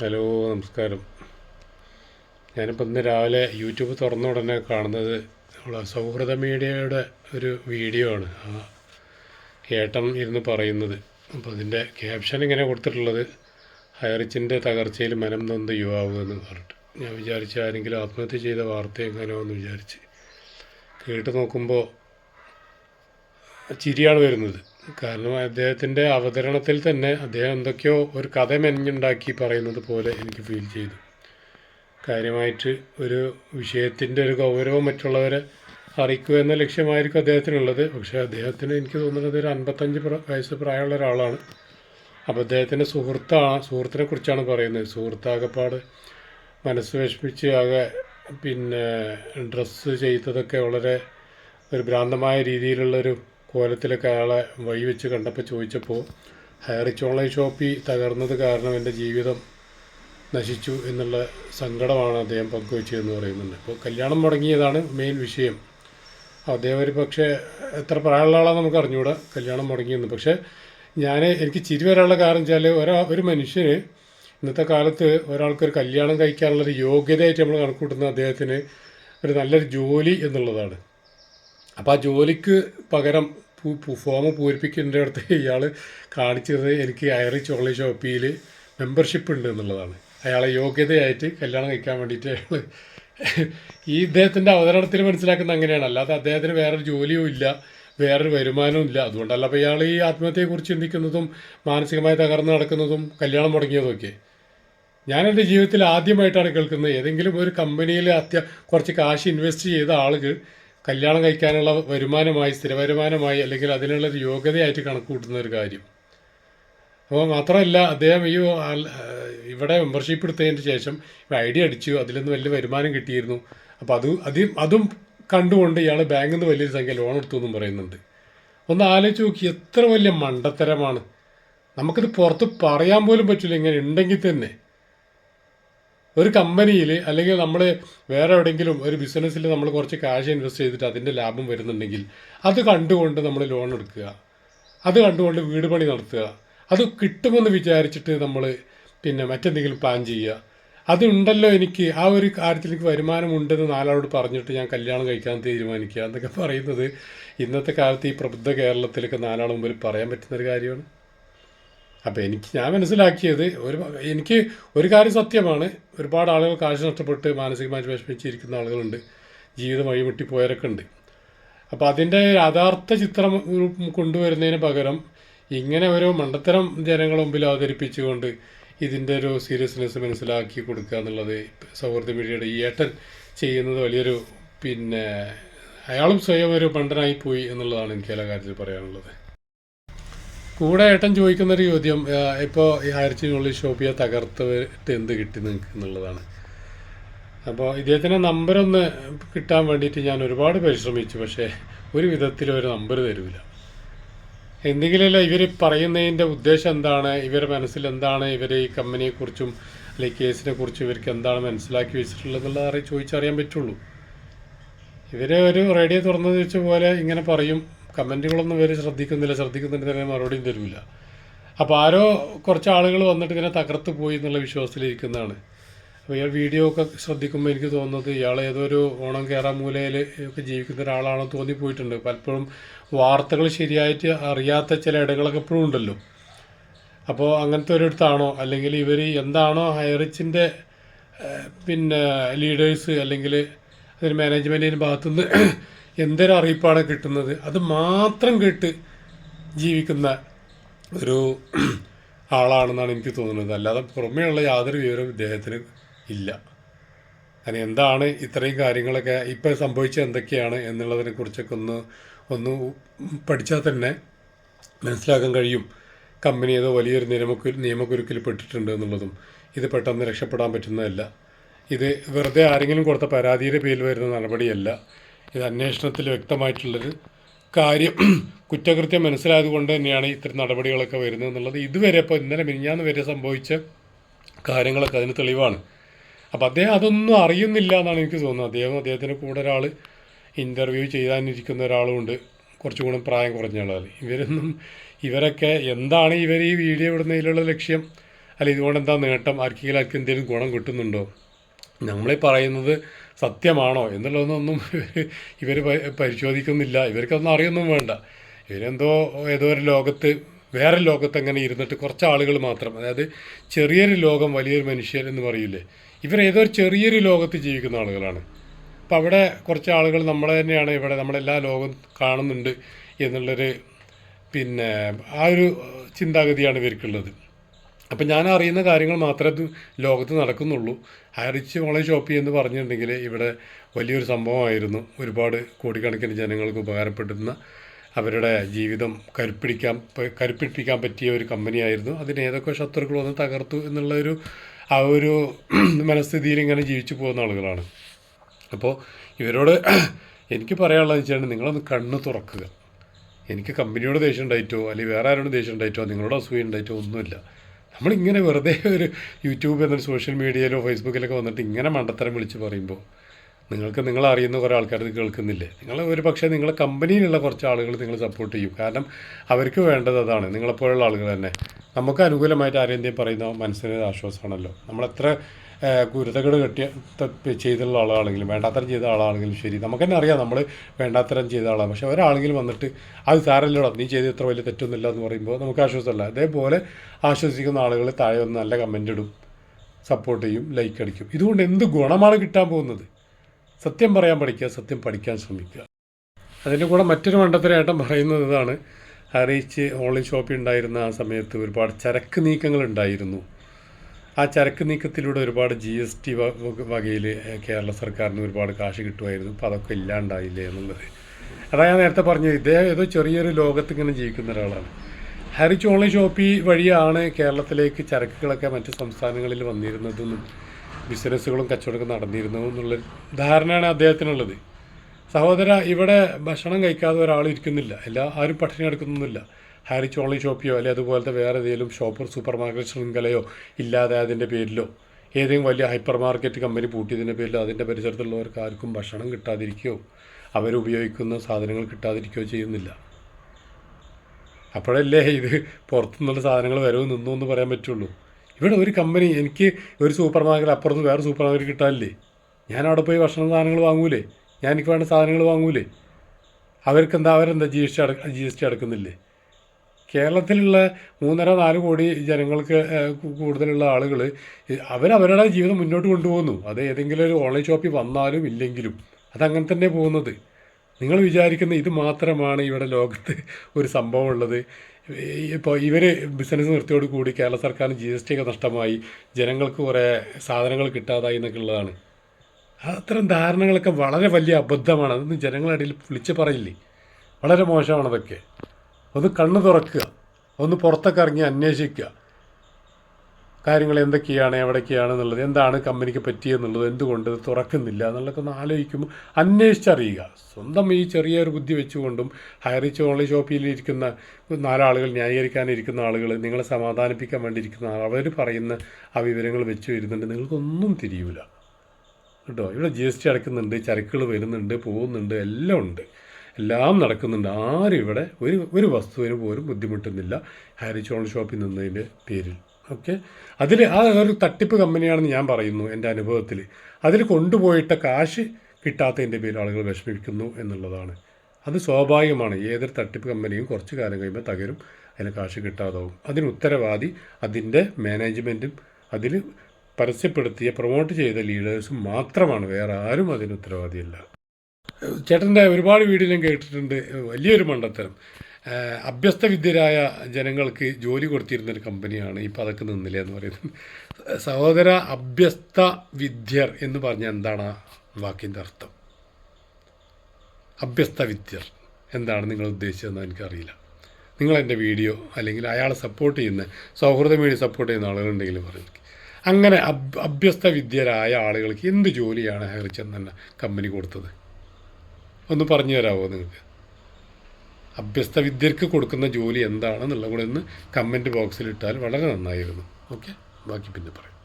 Hello നമസ്കാരം. ഞാനിപ്പോൾ ഇന്ന് രാവിലെ യൂട്യൂബ് തുറന്ന ഉടനെ കാണുന്നത് നമ്മളെ സൗഹൃദ മീഡിയയുടെ ഒരു വീഡിയോ ആണ്. ആ ഏട്ടൻ ഇരുന്ന് പറയുന്നത്. അപ്പോൾ അതിന്റെ ക്യാപ്ഷൻ ഇങ്ങനെ കൊടുത്തിട്ടുള്ളത് ഹയറിച്ചിന്റെ തകർച്ചയിൽ മനം നൊന്ത് യുവാവ് എന്ന് പറഞ്ഞിട്ട്. ഞാൻ വിചാരിച്ച ആരെങ്കിലും ആത്മഹത്യ ചെയ്ത വാർത്ത എങ്ങനെയോ എന്ന് വിചാരിച്ച് കേട്ട് നോക്കുമ്പോൾ ചിരിയാണ് വരുന്നത്. കാരണം അദ്ദേഹത്തിന്റെ അവതരണത്തിൽ തന്നെ അദ്ദേഹം എന്തൊക്കെയോ ഒരു കഥ മെനഞ്ഞുണ്ടാക്കി പറയുന്നത് പോലെ എനിക്ക് ഫീൽ ചെയ്തു. കാര്യമായിട്ട് ഒരു വിഷയത്തിന്റെ ഒരു ഗൗരവം മറ്റുള്ളവരെ അറിയിക്കുക എന്ന ലക്ഷ്യമായിരിക്കും അദ്ദേഹത്തിനുള്ളത്. പക്ഷേ അദ്ദേഹത്തിന് എനിക്ക് തോന്നുന്നത് ഒരു അൻപത്തഞ്ച് വയസ്സ് പ്രായമുള്ള ഒരാളാണ്. അപ്പോൾ അദ്ദേഹത്തിന്റെ സുഹൃത്താണ് സുഹൃത്തിനെ കുറിച്ചാണ് പറയുന്നത്. സുഹൃത്താകപ്പാട് മനസ്സ് വിഷമിച്ച് ആകെ പിന്നെ ഡ്രസ്സ് ചെയ്തതൊക്കെ വളരെ ഒരു ഭ്രാന്തമായ രീതിയിലുള്ളൊരു കോലത്തിലൊക്കെ അയാളെ വഴി വെച്ച് കണ്ടപ്പോൾ ചോദിച്ചപ്പോൾ ഹയറിച്ച് ഓൺലൈൻ ഷോപ്പിൽ തകർന്നത് കാരണം എന്റെ ജീവിതം നശിച്ചു എന്നുള്ള സങ്കടമാണ് അദ്ദേഹം പങ്കുവച്ചതെന്ന് പറയുന്നുണ്ട്. അപ്പോൾ കല്യാണം മുടങ്ങിയതാണ് മെയിൻ വിഷയം. അദ്ദേഹം ഒരു പക്ഷേ എത്ര പ്രായമുള്ള ആളാണെന്ന് നമുക്ക് അറിഞ്ഞുകൂടാ കല്യാണം മുടങ്ങിയെന്ന്. പക്ഷേ ഞാൻ എനിക്ക് ചിരി വരാനുള്ള കാരണം വെച്ചാൽ ഒരാ ഒരു മനുഷ്യന് ഇന്നത്തെ കാലത്ത് ഒരാൾക്കൊരു കല്യാണം കഴിക്കാനുള്ളൊരു യോഗ്യതയായിട്ട് നമ്മൾ കണക്കൂട്ടുന്ന അദ്ദേഹത്തിന് ഒരു നല്ലൊരു ജോലി എന്നുള്ളതാണ്. അപ്പോൾ ആ ജോലിക്ക് പകരം ഫോം പൂരിപ്പിക്കേണ്ട അടുത്ത് ഇയാൾ കാണിച്ചിരുന്നത് എനിക്ക് അയറി ചോളി ഷോപ്പിയിൽ മെമ്പർഷിപ്പ് ഉണ്ട് എന്നുള്ളതാണ്. അയാളെ യോഗ്യതയായിട്ട് കല്യാണം കഴിക്കാൻ വേണ്ടിയിട്ട് അയാൾ ഈ ഇദ്ദേഹത്തിന്റെ അവതരണത്തിൽ മനസ്സിലാക്കുന്നത് അങ്ങനെയാണ്. അല്ലാതെ അദ്ദേഹത്തിന് വേറൊരു ജോലിയും ഇല്ല വേറൊരു വരുമാനവും ഇല്ല. അതുകൊണ്ടല്ല അപ്പോൾ ഇയാൾ ഈ ആത്മഹത്യയെക്കുറിച്ച് ചിന്തിക്കുന്നതും മാനസികമായി തകർന്ന് നടക്കുന്നതും കല്യാണം മുടങ്ങിയതൊക്കെ. ഞാൻ എന്റെ ജീവിതത്തിൽ ആദ്യമായിട്ടാണ് കേൾക്കുന്നത്. ഏതെങ്കിലും ഒരു കമ്പനിയിൽ അത്യ കുറച്ച് കാശ് ഇൻവെസ്റ്റ് ചെയ്ത ആളുകൾ കല്യാണം കഴിക്കാനുള്ള വരുമാനമായി സ്ഥിര വരുമാനമായി അല്ലെങ്കിൽ അതിനുള്ള ഒരു യോഗ്യതയായിട്ട് കണക്ക് കൂട്ടുന്ന ഒരു കാര്യം. അപ്പോൾ മാത്രമല്ല അദ്ദേഹം ഈ ഇവിടെ മെമ്പർഷിപ്പ് എടുത്തതിന് ശേഷം ഐ ഡി അടിച്ചു അതിൽ നിന്ന് വലിയ വരുമാനം കിട്ടിയിരുന്നു. അപ്പോൾ അത് അതും അതും കണ്ടുകൊണ്ട് ഇയാൾ ബാങ്കിൽ നിന്ന് വലിയൊരു സംഖ്യ ലോൺ എടുത്തു എന്നും പറയുന്നുണ്ട്. ഒന്ന് ആലോചിച്ച് നോക്കി എത്ര വലിയ മണ്ടത്തരമാണ്. നമുക്കിത് പുറത്ത് പറയാൻ പോലും പറ്റില്ല ഇങ്ങനെ ഉണ്ടെങ്കിൽ തന്നെ. ഒരു കമ്പനിയിൽ അല്ലെങ്കിൽ നമ്മൾ വേറെ എവിടെയെങ്കിലും ഒരു ബിസിനസ്സിൽ നമ്മൾ കുറച്ച് കാശ് ഇൻവെസ്റ്റ് ചെയ്തിട്ട് അതിന്റെ ലാഭം വരുന്നുണ്ടെങ്കിൽ അത് കണ്ടുകൊണ്ട് നമ്മൾ ലോൺ എടുക്കുക. അത് കണ്ടുകൊണ്ട് വീട് പണി നടത്തുക. അത് കിട്ടുമെന്ന് വിചാരിച്ചിട്ട് നമ്മൾ പിന്നെ മറ്റെന്തെങ്കിലും പ്ലാൻ ചെയ്യുക. അതുണ്ടല്ലോ എനിക്ക്. ആ ഒരു കാര്യത്തിൽ എനിക്ക് വരുമാനമുണ്ടെന്ന് നാലാളോട് പറഞ്ഞിട്ട് ഞാൻ കല്യാണം കഴിക്കാൻ തീരുമാനിക്കുക എന്നൊക്കെ പറയുന്നത് ഇന്നത്തെ കാലത്ത് ഈ പ്രബുദ്ധ കേരളത്തിലൊക്കെ നാലാൾ മുമ്പിൽ പറയാൻ പറ്റുന്നൊരു കാര്യമാണ്. അപ്പോൾ എനിക്ക് ഞാൻ മനസ്സിലാക്കിയത് ഒരു എനിക്ക് ഒരു കാര്യം സത്യമാണ്. ഒരുപാട് ആളുകൾ കാശ് നഷ്ടപ്പെട്ട് മാനസികമായി വിഷമിച്ചിരിക്കുന്ന ആളുകളുണ്ട്. ജീവിതം വഴിമുട്ടിപ്പോയവരൊക്കെ ഉണ്ട്. അപ്പോൾ അതിന്റെ യഥാർത്ഥ ചിത്രം കൊണ്ടുവരുന്നതിന് പകരം ഇങ്ങനെ ഓരോ മണ്ടത്തരം ജനങ്ങളെ മുമ്പിൽ അവതരിപ്പിച്ചുകൊണ്ട് ഇതിന്റെ ഒരു സീരിയസ്നെസ് മനസ്സിലാക്കി കൊടുക്കുക എന്നുള്ളത് സൗഹൃദ മീഡിയയുടെ ഈ ഏട്ടൻ ചെയ്യുന്നത് വലിയൊരു പിന്നെ അയാളും സ്വയം ഒരു പണ്ടനായി പോയി എന്നുള്ളതാണ് എനിക്ക് എല്ലാ കാര്യത്തിൽ പറയാനുള്ളത്. കൂടെ ഏട്ടൻ ചോദിക്കുന്ന ഒരു ചോദ്യം ഇപ്പോൾ ഈ ആയിരത്തിനുള്ളിൽ ഷോപ്പിയെ തകർത്തിട്ട് എന്ത് കിട്ടി നിങ്ങൾക്ക് എന്നുള്ളതാണ്. അപ്പോൾ ഇദ്ദേഹത്തിന്റെ നമ്പറൊന്ന് കിട്ടാൻ വേണ്ടിയിട്ട് ഞാൻ ഒരുപാട് പരിശ്രമിച്ചു പക്ഷേ ഒരു വിധത്തിലും ഒരു നമ്പർ തരില്ല എന്തെങ്കിലുമല്ല ഇവർ പറയുന്നതിന്റെ ഉദ്ദേശം എന്താണ്? ഇവരുടെ മനസ്സിൽ എന്താണ് ഇവർ ഈ കമ്പനിയെക്കുറിച്ചും അല്ലെങ്കിൽ കേസിനെ കുറിച്ചും ഇവർക്ക് എന്താണ് മനസ്സിലാക്കി വെച്ചിട്ടുള്ളത് എന്നുള്ളത് ചോദിച്ചറിയാൻ പറ്റുള്ളൂ. ഇവരെ ഒരു റേഡിയോ തുറന്നു വെച്ച പോലെ ഇങ്ങനെ പറയും കമന്റുകളൊന്നും ഇവർ ശ്രദ്ധിക്കുന്നില്ല ശ്രദ്ധിക്കുന്നുണ്ട് തന്നെ മറുപടിയും തരില്ല അപ്പോൾ ആരോ കുറച്ച് ആളുകൾ വന്നിട്ട് ഇങ്ങനെ തകർത്ത് പോയി എന്നുള്ള വിശ്വാസത്തിലിരിക്കുന്നതാണ്. അപ്പോൾ ഇയാൾ വീഡിയോ ഒക്കെ ശ്രദ്ധിക്കുമ്പോൾ എനിക്ക് തോന്നുന്നത് ഇയാൾ ഏതോ ഒരു ഓണം കയറാൻ മൂലയിൽ ഒക്കെ ജീവിക്കുന്ന ഒരാളാണെന്ന് തോന്നിപ്പോയിട്ടുണ്ട്. പലപ്പോഴും വാർത്തകൾ ശരിയായിട്ട് അറിയാത്ത ചില ഇടങ്ങളൊക്കെ എപ്പോഴും ഉണ്ടല്ലോ. അപ്പോൾ അങ്ങനത്തെ ഒരിടത്താണോ? അല്ലെങ്കിൽ ഇവർ എന്താണോ ഹൈറിച്ചിന്റെ പിന്നെ ലീഡേഴ്സ് അല്ലെങ്കിൽ അതിന് മാനേജ്മെന്റിന്റെ ഭാഗത്തുനിന്ന് എന്തൊരു അറിയിപ്പാണ് കിട്ടുന്നത്? അത് മാത്രം കേട്ട് ജീവിക്കുന്ന ഒരു ആളാണെന്നാണ് എനിക്ക് തോന്നുന്നത്. അല്ലാതെ പുറമേയുള്ള യാതൊരു വിവരവും ഇദ്ദേഹത്തിന് ഇല്ല. കാരണം എന്താണ് ഇത്രയും കാര്യങ്ങളൊക്കെ ഇപ്പം സംഭവിച്ചത് എന്തൊക്കെയാണ് എന്നുള്ളതിനെ കുറിച്ചൊക്കെ ഒന്ന് ഒന്ന് പഠിച്ചാൽ തന്നെ മനസ്സിലാക്കാൻ കഴിയും. കമ്പനി ഏതോ വലിയൊരു നിയമക്കു നിയമക്കുരുക്കിൽ പെട്ടിട്ടുണ്ട് എന്നുള്ളതും ഇത് പെട്ടെന്ന് രക്ഷപ്പെടാൻ പറ്റുന്നതല്ല. ഇത് വെറുതെ ആരെങ്കിലും കൊടുത്ത പരാതിയുടെ പേരിൽ വരുന്ന നടപടിയല്ല. ഇത് അന്വേഷണത്തിൽ വ്യക്തമായിട്ടുള്ളൊരു കാര്യം. കുറ്റകൃത്യം മനസ്സിലായത് കൊണ്ട് തന്നെയാണ് ഇത്തരം നടപടികളൊക്കെ വരുന്നത് എന്നുള്ളത്. ഇതുവരെ ഇപ്പോൾ ഇന്നലെ മിനിഞ്ഞാന്ന് വരെ സംഭവിച്ച കാര്യങ്ങളൊക്കെ അതിന് തെളിവാണ്. അപ്പോൾ അദ്ദേഹം അതൊന്നും അറിയുന്നില്ല എന്നാണ് എനിക്ക് തോന്നുന്നത്. അദ്ദേഹം അദ്ദേഹത്തിന് കൂടെ ഒരാൾ ഇന്റർവ്യൂ ചെയ്യാനിരിക്കുന്ന ഒരാളുമുണ്ട്. കുറച്ചും കൂടെ പ്രായം കുറഞ്ഞ ആളാൽ ഇവരൊന്നും ഇവരൊക്കെ എന്താണ് ഇവർ ഈ വീഡിയോ ഇടുന്നതിലുള്ള ലക്ഷ്യം? അല്ല ഇതുകൊണ്ട് എന്താ നേട്ടം? ആർക്കെങ്കിലും ആർക്ക് എന്തെങ്കിലും ഗുണം കിട്ടുന്നുണ്ടോ? നമ്മളീ പറയുന്നത് സത്യമാണോ എന്നുള്ളതൊന്നും ഇവർ പരിശോധിക്കുന്നില്ല. ഇവർക്കൊന്നും അറിയൊന്നും വേണ്ട. ഇവരെന്തോ ഏതോ ഒരു ലോകത്ത് വേറെ ലോകത്ത് അങ്ങനെ ഇരുന്നിട്ട് കുറച്ച് ആളുകൾ മാത്രം അതായത് ചെറിയൊരു ലോകം വലിയൊരു മനുഷ്യർ എന്ന് പറയില്ലേ ഇവർ ഏതോ ഒരു ചെറിയൊരു ലോകത്ത് ജീവിക്കുന്ന ആളുകളാണ്. അപ്പം അവിടെ കുറച്ച് ആളുകൾ നമ്മളെ തന്നെയാണ് ഇവിടെ നമ്മളെല്ലാ ലോകം കാണുന്നുണ്ട് എന്നുള്ളൊരു പിന്നെ ആ ഒരു ചിന്താഗതിയാണ് ഇവർക്കുള്ളത്. അപ്പം ഞാൻ അറിയുന്ന കാര്യങ്ങൾ മാത്രമേ ലോകത്ത് നടക്കുന്നുള്ളൂ. ഹൈറിച്ച് ഓൺലൈൻ ഷോപ്പ് എന്ന് പറഞ്ഞിട്ടുണ്ടെങ്കിൽ ഇവിടെ വലിയൊരു സംഭവമായിരുന്നു. ഒരുപാട് കോടിക്കണക്കിന് ജനങ്ങൾക്ക് ഉപകാരപ്പെടുന്ന അവരുടെ ജീവിതം കരുപ്പിടിക്കാൻ കരുപ്പിടിപ്പിക്കാൻ പറ്റിയ ഒരു കമ്പനിയായിരുന്നു. അതിന് ഏതൊക്കെ ശത്രുക്കൾ വന്ന് തകർത്തു എന്നുള്ള ഒരു ആ ഒരു മനസ്ഥിതിയിൽ ഇങ്ങനെ ജീവിച്ചു പോകുന്ന ആളുകളാണ്. അപ്പോൾ ഇവരോട് എനിക്ക് പറയാനുള്ളത് വെച്ചാൽ നിങ്ങളൊന്ന് കണ്ണ് തുറക്കുക. എനിക്ക് കമ്പനിയോട് ദേഷ്യം ഉണ്ടായിട്ടോ അല്ലെങ്കിൽ വേറെ ആരോടും ദേഷ്യം ഉണ്ടായിട്ടോ നിങ്ങളോട് അസൂയ ഉണ്ടായിട്ടോ ഒന്നുമില്ല. നമ്മളിങ്ങനെ വെറുതെ ഒരു യൂട്യൂബ് എന്നൊരു സോഷ്യൽ മീഡിയയിലോ ഫേസ്ബുക്കിലൊക്കെ വന്നിട്ട് ഇങ്ങനെ മണ്ടത്തരം വിളിച്ച് പറയുമ്പോൾ നിങ്ങൾക്ക് നിങ്ങൾ അറിയുന്ന കുറേ ആൾക്കാർ ഇത് കേൾക്കുന്നില്ലേ? നിങ്ങൾ ഒരു പക്ഷേ നിങ്ങളെ കമ്പനിയിലുള്ള കുറച്ച് ആളുകൾ നിങ്ങൾ സപ്പോർട്ട് ചെയ്യും. കാരണം അവർക്ക് വേണ്ടത് അതാണ്. നിങ്ങളെപ്പോലുള്ള ആളുകൾ തന്നെ. നമുക്ക് അനുകൂലമായിട്ട് ആരെന്തെങ്കിലും പറയുന്ന മനസ്സിന് ആശ്വാസമാണല്ലോ. നമ്മളെത്ര കുരുതകേട് കെട്ടിയ ചെയ്തുള്ള ആളാണെങ്കിലും വേണ്ടാത്തരം ചെയ്ത ആളാണെങ്കിലും ശരി. നമുക്ക് തന്നെ അറിയാം നമ്മൾ വേണ്ടാത്തരം ചെയ്ത ആളാണ്. പക്ഷെ ഒരാളെങ്കിലും വന്നിട്ട് അത് സാരല്ലോടാ നീ ചെയ്ത് ഇത്ര വലിയ തെറ്റൊന്നുമില്ല എന്ന് പറയുമ്പോൾ നമുക്ക് ആശ്വാസമല്ല. അതേപോലെ ആശ്വസിക്കുന്ന ആളുകൾ താഴെ ഒന്ന് നല്ല കമന്റ് ഇടും സപ്പോർട്ട് ചെയ്യും ലൈക്ക് അടിക്കും. ഇതുകൊണ്ട് എന്ത് ഗുണമാണ് കിട്ടാൻ പോകുന്നത്? സത്യം പറയാൻ പഠിക്കുക സത്യം പഠിക്കാൻ ശ്രമിക്കുക. അതിന്റെ കൂടെ മറ്റൊരു മണ്ടത്തരമായിട്ടും പറയുന്നത് ഇതാണ്. അറിയിച്ച് ഓൺലൈൻ ഷോപ്പിൽ ഉണ്ടായിരുന്ന ആ സമയത്ത് ഒരുപാട് ചരക്ക് നീക്കങ്ങൾ ഉണ്ടായിരുന്നു. ആ ചരക്ക് നീക്കത്തിലൂടെ ഒരുപാട് ജി എസ് ടി വകയിൽ കേരള സർക്കാരിന് ഒരുപാട് കാശ് കിട്ടുമായിരുന്നു. അപ്പോൾ അതൊക്കെ ഇല്ലാണ്ടായില്ലേ എന്നുള്ളത്. അതാ ഞാൻ നേരത്തെ പറഞ്ഞത്. ഇദ്ദേഹം ഏതോ ചെറിയൊരു ലോകത്ത് ഇങ്ങനെ ജീവിക്കുന്ന ഒരാളാണ്. ഹരിച്ച് ഓൺലൈൻ ഷോപ്പി വഴിയാണ് കേരളത്തിലേക്ക് ചരക്കുകളൊക്കെ മറ്റ് സംസ്ഥാനങ്ങളിൽ വന്നിരുന്നതെന്നും ബിസിനസ്സുകളും കച്ചവടമൊക്കെ നടന്നിരുന്നതും എന്നുള്ള ധാരണയാണ് അദ്ദേഹത്തിനുള്ളത്. സഹോദര ഇവിടെ ഭക്ഷണം കഴിക്കാതെ ഒരാൾ ഇരിക്കുന്നില്ല. എല്ലാ ആരും പട്ടിണി എടുക്കുന്നൊന്നുമില്ല. ഹാരിച്ച് ചോളി ഷോപ്പിയോ അല്ലെങ്കിൽ അതുപോലത്തെ വേറെ ഏതെങ്കിലും ഷോപ്പർ സൂപ്പർ മാർക്കറ്റ് ശൃംഖലയോ ഇല്ലാതെ അതിന്റെ പേരിലോ? ഏതെങ്കിലും വലിയ ഹൈപ്പർ മാർക്കറ്റ് കമ്പനി പൂട്ടിയതിന്റെ പേരിലോ അതിന്റെ പരിസരത്തുള്ളവർക്ക് ആർക്കും ഭക്ഷണം കിട്ടാതിരിക്കുകയോ അവരുപയോഗിക്കുന്ന സാധനങ്ങൾ കിട്ടാതിരിക്കുകയോ ചെയ്യുന്നില്ല. അപ്പോഴല്ലേ ഇത് പുറത്തുനിന്നുള്ള സാധനങ്ങൾ വരവ് നിന്നു എന്ന് പറയാൻ പറ്റുള്ളൂ. ഇവിടെ ഒരു കമ്പനി എനിക്ക് ഒരു സൂപ്പർ മാർക്കറ്റ് അപ്പുറത്ത് വേറെ സൂപ്പർ മാർക്കറ്റ് കിട്ടാനില്ലേ? ഞാൻ അവിടെ പോയി ഭക്ഷണ സാധനങ്ങൾ വാങ്ങൂലേ? ഞാൻ എനിക്ക് വേണ്ട സാധനങ്ങൾ വാങ്ങൂലേ? അവർക്കെന്താ അവരെന്താ ജി എസ് ടി അട ജി എസ് ടി അടക്കുന്നില്ലേ? കേരളത്തിലുള്ള മൂന്നര നാല് കോടി ജനങ്ങൾക്ക് കൂടുതലുള്ള ആളുകൾ അവരവരുടെ ജീവിതം മുന്നോട്ട് കൊണ്ടുപോകുന്നു. അത് ഏതെങ്കിലും ഒരു ഓൺലൈൻ ഷോപ്പിൽ വന്നാലും ഇല്ലെങ്കിലും അതങ്ങനെ തന്നെ പോകുന്നത്. നിങ്ങൾ വിചാരിക്കുന്ന ഇത് മാത്രമാണ് ഇവിടെ ലോകത്ത് ഒരു സംഭവം ഉള്ളത് ഇപ്പോൾ ഇവർ ബിസിനസ് നിർത്തിയോട് കൂടി കേരള സർക്കാരിന് ജി എസ് ടി ഒക്കെ നഷ്ടമായി. ജനങ്ങൾക്ക് കുറേ സാധനങ്ങൾ കിട്ടാതായി എന്നൊക്കെ ഉള്ളതാണ്. അത്തരം ധാരണകളൊക്കെ വളരെ വലിയ അബദ്ധമാണ്. അതൊന്നും ജനങ്ങളുടെ ഇടയിൽ വിളിച്ച് പറയില്ലേ? വളരെ മോശമാണ് അതൊക്കെ. ഒന്ന് കണ്ണ് തുറക്കുക. ഒന്ന് പുറത്തൊക്കെ ഇറങ്ങി അന്വേഷിക്കുക. കാര്യങ്ങൾ എന്തൊക്കെയാണ് എവിടേക്കാണ് എന്നുള്ളത് എന്താണ് കമ്പനിക്ക് പറ്റിയെന്നുള്ളത് എന്തുകൊണ്ട് ഇത് തുറക്കുന്നില്ല എന്നുള്ളതൊക്കെ ഒന്ന് ആലോചിക്കുമ്പോൾ അന്വേഷിച്ചറിയുക. സ്വന്തം ഈ ചെറിയൊരു ബുദ്ധി വെച്ചുകൊണ്ടും ഹൈറിച്ച് ഓൺലൈൻ ഷോപ്പിൽ ഇരിക്കുന്ന നാലാളുകൾ ന്യായീകരിക്കാനിരിക്കുന്ന ആളുകൾ നിങ്ങളെ സമാധാനിപ്പിക്കാൻ വേണ്ടിയിരിക്കുന്ന ആൾ അവർ പറയുന്ന ആ വിവരങ്ങൾ വെച്ച് വരുന്നുണ്ട്. നിങ്ങൾക്കൊന്നും തിരിയൂല. കേട്ടോ? ഇവിടെ ജി എസ് ടി അടക്കുന്നുണ്ട് ചരക്കുകൾ വരുന്നുണ്ട് പോകുന്നുണ്ട് എല്ലാം ഉണ്ട്. എല്ലാം നടക്കുന്നുണ്ട്. ആരും ഇവിടെ ഒരു ഒരു വസ്തുവിന് പോലും ബുദ്ധിമുട്ടുന്നില്ല. ഹാരിച്ചോൺ ഷോപ്പിൽ നിന്നതിന്റെ പേരിൽ. ഓക്കെ അതിൽ ആ ഒരു തട്ടിപ്പ് കമ്പനിയാണെന്ന് ഞാൻ പറയുന്നു എന്റെ അനുഭവത്തിൽ അതിൽ കൊണ്ടുപോയിട്ട കാശ് കിട്ടാത്തതിന്റെ പേരിൽ ആളുകൾ വിഷമിക്കുന്നു എന്നുള്ളതാണ്. അത് സ്വാഭാവികമാണ്. ഏതൊരു തട്ടിപ്പ് കമ്പനിയും കുറച്ച് കാലം കഴിയുമ്പോൾ തകരും. അതിന് കാശ് കിട്ടാതാവും. അതിന് ഉത്തരവാദി അതിന്റെ മാനേജ്മെന്റും അതിൽ പരസ്യപ്പെടുത്തിയ പ്രൊമോട്ട് ചെയ്ത ലീഡേഴ്സും മാത്രമാണ്. വേറെ ആരും അതിന് ഉത്തരവാദിയല്ല. ചേട്ടന്റെ ഒരുപാട് വീടിലും കേട്ടിട്ടുണ്ട്. വലിയൊരു മണ്ടത്തരം. അഭ്യസ്ത വിദ്യരായ ജനങ്ങൾക്ക് ജോലി കൊടുത്തിരുന്ന ഒരു കമ്പനിയാണ് ഈ പതക്ക് നിന്നില്ല എന്ന് പറയുന്നത്. സഹോദര അഭ്യസ്ത വിദ്യർ എന്ന് പറഞ്ഞാൽ എന്താണ് ആ വാക്കിന്റെ അർത്ഥം? അഭ്യസ്ത വിദ്യർ എന്താണ് നിങ്ങൾ ഉദ്ദേശിച്ചതെന്ന് എനിക്കറിയില്ല. നിങ്ങൾ എന്റെ വീഡിയോ അല്ലെങ്കിൽ അയാളെ സപ്പോർട്ട് ചെയ്യുന്ന സൗഹൃദ വേണ്ടി സപ്പോർട്ട് ചെയ്യുന്ന ആളുകളുണ്ടെങ്കിൽ പറയും അങ്ങനെ അഭ്യസ്ത വിദ്യരായ ആളുകൾക്ക് എന്ത് ജോലിയാണ് ഹരിച്ചെന്ന് തന്നെ കമ്പനി കൊടുത്തത്? ഒന്ന് പറഞ്ഞു തരാമോ നിങ്ങൾക്ക് അഭ്യസ്ത വിദ്യർക്ക് കൊടുക്കുന്ന ജോലി എന്താണെന്നുള്ളത് കൂടെ ഒന്ന് കമന്റ് ബോക്സിൽ ഇട്ടാൽ വളരെ നന്നായിരുന്നു. ഓക്കെ ബാക്കി പിന്നെ പറയാം.